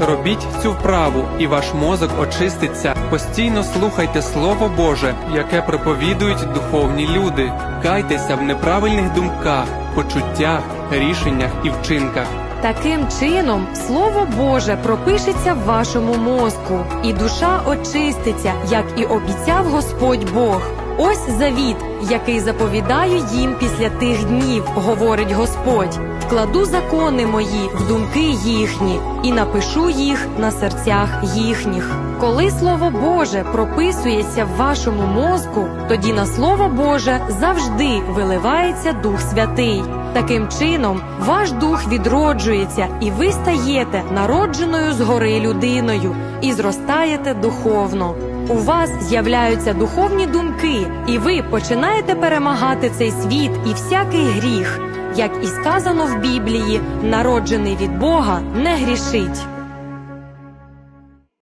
Робіть цю вправу, і ваш мозок очиститься. Постійно слухайте Слово Боже, яке проповідують духовні люди. Кайтеся в неправильних думках, почуттях, рішеннях і вчинках. Таким чином, Слово Боже пропишеться в вашому мозку, і душа очиститься, як і обіцяв Господь Бог. Ось завіт, який заповідаю їм після тих днів, говорить Господь. Вкладу закони мої в думки їхні і напишу їх на серцях їхніх. Коли Слово Боже прописується в вашому мозку, тоді на Слово Боже завжди виливається Дух Святий. Таким чином, ваш дух відроджується, і ви стаєте народженою згори людиною і зростаєте духовно. У вас з'являються духовні думки, і ви починаєте перемагати цей світ і всякий гріх. Як і сказано в Біблії, народжений від Бога не грішить.